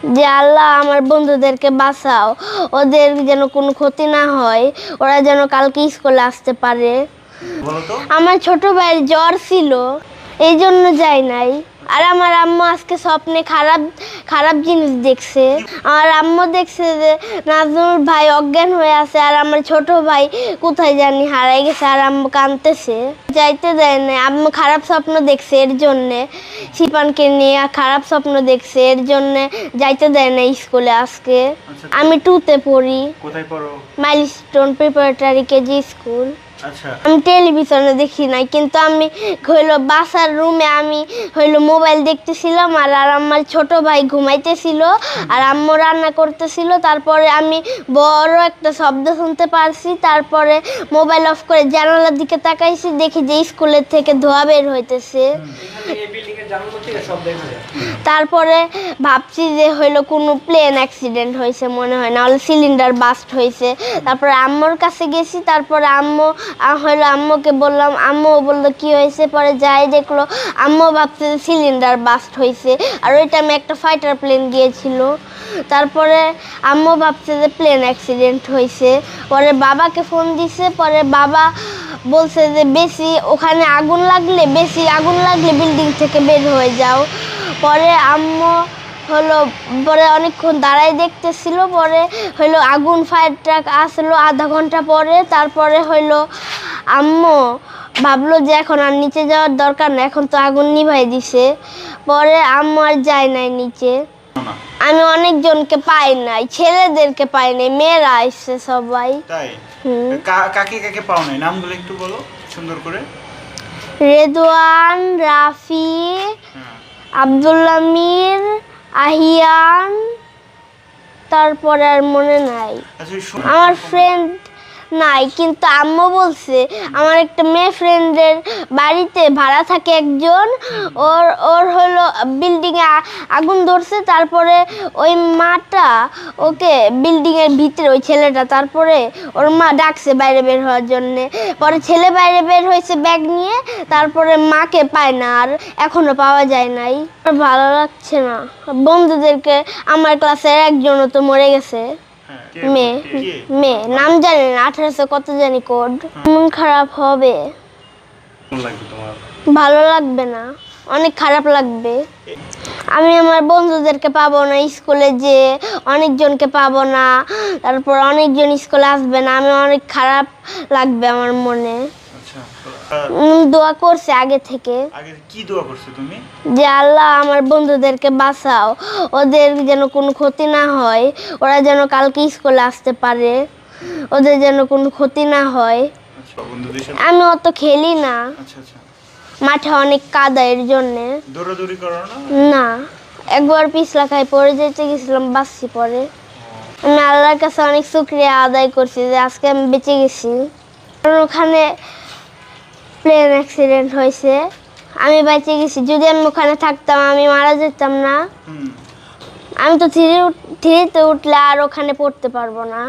যে আল্লাহ আমার বন্ধুদেরকে বাঁচাও। ওদের যেন কোনো ক্ষতি না হয় ওরা যেন কালকে স্কুলে আসতে পারে। আমার ছোট ভাইয়ের জ্বর ছিল এই জন্য যাই নাই। আর আমার আম্মু আজকে স্বপ্নে খারাপ খারাপ জিনিস দেখছে। আমার আম্মু দেখছে যে নাজমুল ভাই অজ্ঞান হয়ে আছে আর আমার ছোট ভাই কোথায় জানি হারাই গেছে আর আম্মু কাঁদতেছে। যাইতে দেয় না আম্মু খারাপ স্বপ্ন দেখছে এর জন্যে। শিপানকে নিয়ে খারাপ স্বপ্ন দেখছে এর জন্যে। যাইতে দেয় না স্কুলে আজকে। আচ্ছা। আমি টুতে পড়ি। কোথায় পড়ো? মাইলস্টোন প্রিপারেটরি কেজি স্কুল আমি টেলিভিশনে দেখি নাই কিন্তু আমি হইল বাসার রুমে আমি হইল মোবাইল দেখতেছিলাম আর আর আমার ছোট ভাই ঘুমাইতেছিল আর আম্মু রান্না করতেছিল। তারপরে আমি বড় একটা শব্দ শুনতে পারছি তারপরে মোবাইল অফ করে জানালার দিকে তাকাইছি দেখি যে স্কুলের থেকে ধোয়া বের হইতেছে। তারপরে ভাবছি যে হইল কোনো প্লেন অ্যাক্সিডেন্ট হয়েছে মনে হয় না হলে সিলিন্ডার বাস্ট হয়েছে। তারপরে আম্মুর কাছে গেছি, তারপরে আম্মু হইল আম্মুকে বললাম, আম্মু বলল কি হয়েছে? পরে যাই দেখল, আম্মু ভাবছে যে সিলিন্ডার বাস্ট হয়েছে। আর ওই টাইমে একটা ফাইটার প্লেন গিয়েছিল। তারপরে আম্মু ভাবছে যে প্লেন অ্যাক্সিডেন্ট হয়েছে। পরে বাবাকে ফোন দিছে, পরে বাবা বলছে যে বেশি ওখানে আগুন লাগলে, বেশি আগুন লাগলে বিল্ডিং থেকে বের হয়ে যাও। পরে আম্মু হলো, পরে অনেকক্ষণ দাঁড়াই দেখতেছিল, পরে হলো আগুন ফায়ার ট্রাক আসলো আধা ঘণ্টা পরে। তারপরে হলো আম্মু ভাবলো যে এখন আর নিচে যাওয়ার দরকার না, এখন তো আগুন নিভাই দিছে। পরে আম্মু আর যায় নাই নিচে। আমি অনেকজনকে পাই নাই ছেলেদেরকে পাই নাই মেয়েরা আসছে সবাই। তাই? কাকে কাকে পাও নাই? নামগুলো একটু বলো সুন্দর করে। রেদওয়ান রাফি হ্যাঁ। আব্দুল্লাহ মির আহিয়ান তারপর আর মনে নাই। আচ্ছা আমার ফ্রেন্ড নাই, কিন্তু আম্মু বলছে, আমার একটা মেয়ে ফ্রেন্ডের বাড়িতে ভাড়া থাকে একজন। ওর ওর হলো বিল্ডিংয়ে আগুন ধরছে, তারপরে ওই মাটা ওকে বিল্ডিংয়ের ভিতরে, ওই ছেলেটা, তারপরে ওর মা ডাকছে বাইরে বের হওয়ার জন্যে। পরে ছেলে বাইরে বের হয়েছে ব্যাগ নিয়ে, তারপরে মাকে পায় না, আর এখনও পাওয়া যায় নাই। আর ভালো লাগছে না। বন্ধুদেরকে, আমার ক্লাসের একজনও তো মরে গেছে? মেয়ে কে? কে? মেয়ে নাম জানি না আঠারোশো কত জানি কোড। মন খারাপ হবে। ভালো লাগবে না অনেক খারাপ লাগবে। আমি আমার বন্ধুদেরকে পাবো না স্কুলে যে অনেকজনকে পাবো না তারপর অনেকজন স্কুলে আসবে না আমি অনেক খারাপ লাগবে আমার মনে। দোয়া করছে আগে থেকে। আগে কি দোয়া করছ তুমি? যে আল্লাহ আমার বন্ধুদেরকে বাঁচাও। ওদের যেন কোনো ক্ষতি না হয় ওরা যেন কালকে স্কুলে আসতে পারে। ওদের যেন কোনো ক্ষতি না হয়। আচ্ছা আমি অত খেলি না। আচ্ছা আচ্ছা। মাঠে অনেক কাদা এর জন্যে। দৌড়াদৌড়ি করো না? না। একবার পিছলা খাই পরে যেতে গেছিলাম বাসছি পরে। আমি আল্লাহর কাছে অনেক শুক্রিয়া আদায় করছি যে আজকে আমি বেঁচে গেছি। কারণ ওখানে প্লেন অ্যাক্সিডেন্ট হয়েছে। আমি বেঁচে গেছি। যদি আমি ওখানে থাকতাম আমি মারা যেতাম না। আমি তো থ্রি থ্রিতে উঠলে আর ওখানে পড়তে পারব না।